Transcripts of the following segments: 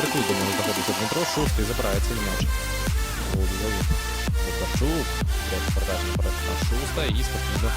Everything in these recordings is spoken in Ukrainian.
Прикуй до нього знаходиться Дмитро Шустий, забирається м'яч. Ой-ой-ой. Бондарчук. Десь передача наперед на Шуста і спокійно.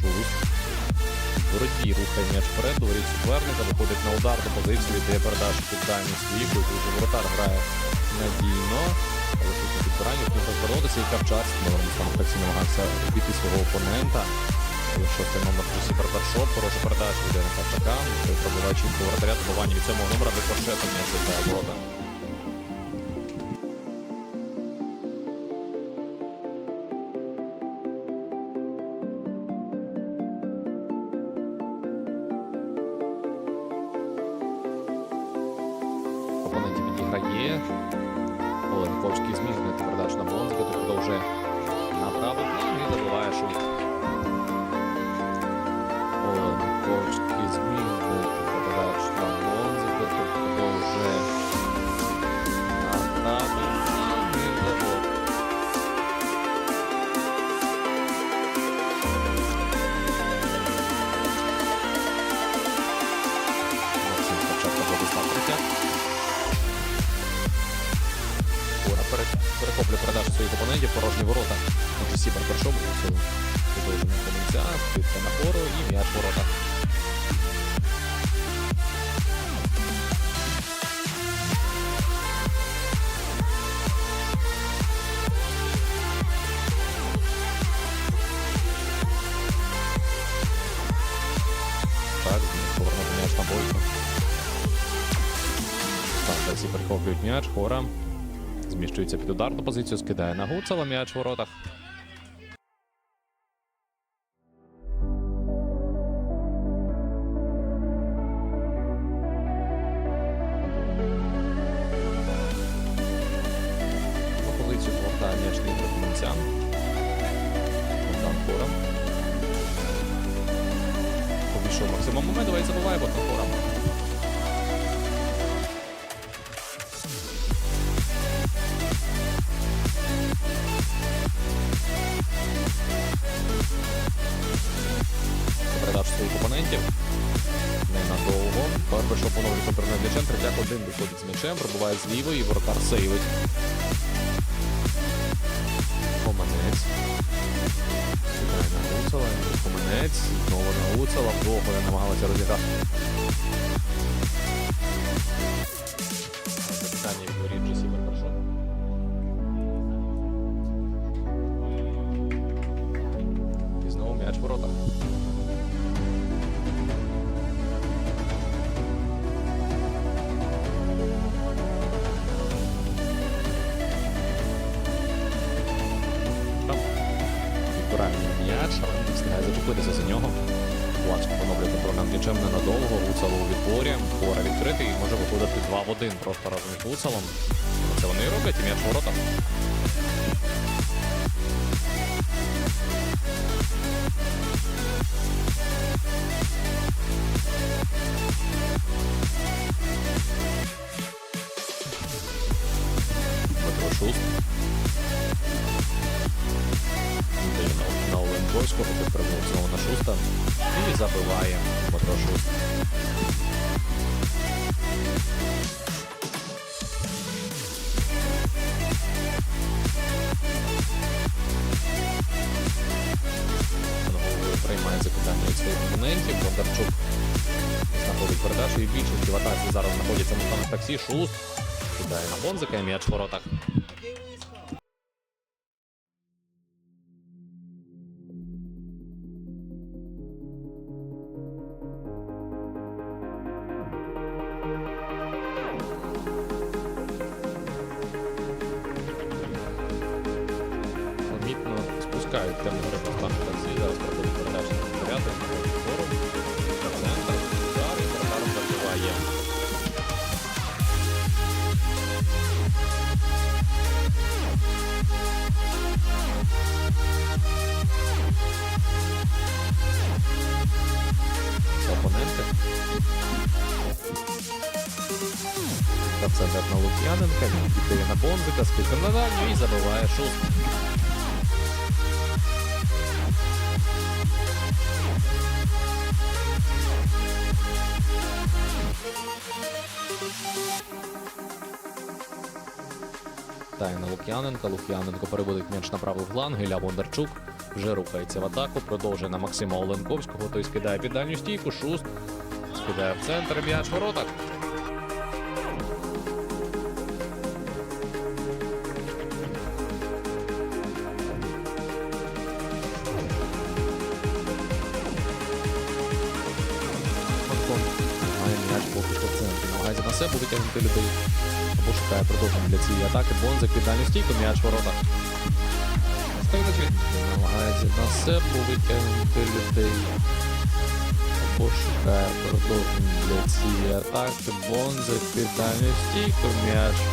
Шуст. В рухає м'яч вперед, до суперника, виходить на ударну позицію, віддає передачу під дальню і тут воротар грає надійно. Але тут на підбиранні розвернутися і з номером саме таксі намагався вбити свого опонента. Шостий номер Джусі Барбершоп, хороша передача від. Той пробиває чітко воротаря, добування від цього номера рикошетом м'яч віддає ворота. Опонентів відіграє. Оленковський зміг передачу на Бонзика, тут продовжує на правий і забиває швидко. Оленковський зміг змінити передачу на Владислав Третяк. Ура перехоплює передачу своїх опонентів, порожні ворота. Отже, Сібер першов у цьому продовження комінця, скидка на і м'яч ворота. Так, далі перехоплюють м'яч, хора. Зміщується під ударну позицію, скидає на Гуцела м'яч в воротах. На позицію повертає м'яч Дмитро Куманця. Богдан Хора. Обійшов Максима Момедова і Хора. Контрольним м'ячем. Третяк один виходить з м'ячем, пробуває з лівої, воротар сейвить. На Гуцела. Команець. Знову на Гуцела. Не намагалися розіграти. Зачепитися за нього. Плачко поновлює контроль над м'ячем ненадовго. Гуцел у відборі. Хора відкритий і може виходити 2 в 1 просто разом з Гуцелом. Це вони і роблять, і м'яч в тут прибув знову на Шуста. І забиває Дмитро Шуст. Приймає запитання від своїх опонентів. Бондарчук знаходить передачу і більшість в атаці зараз знаходяться на таксі. Шуст кидає на Бонзика і м'яч в воротах. Гри по стану таксі. Зараз проходить передача порядок. Форум. Центр. Удар і Таркаров забиває. Та центр на Лук'яненка. Він віддає на Бонзика, скидка на дальню і забиває шуст. Тає на Лук'яненка. Лук'яненко переводить м'яч направо в фланг. Гіля Бондарчук вже рухається в атаку. Продовжує на Максима Оленковського. Той скидає під дальню стійку. Шуст скидає в центр. М'яч воротах. На себе витягнути людей. Або шукає продовження для цієї атаки. Бонзик під дальню стійку. М'яч ворота. Намагається на себе витягнути людей. Або шукає продовження для цієї атаки. Бонзик під дальню стійку. М'яч в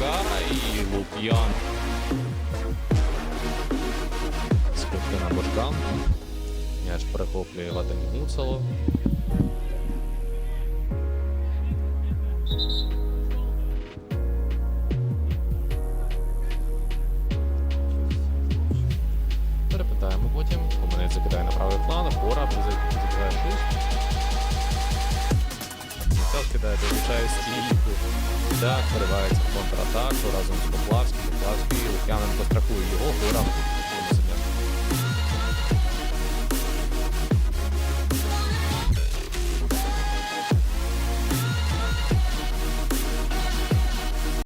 Третяка і Лук'ян. Скидки на Божкан. М'яч перехоплює Вадим Муцало. Перепитаємо потім. Комунець закидає на правий фланг, Бора закидає шуст. Міцел скидає, долучає стійку. Так, виривається в контратаку разом з Поплавським. Поплавський Лук'яненко страхує його. Гора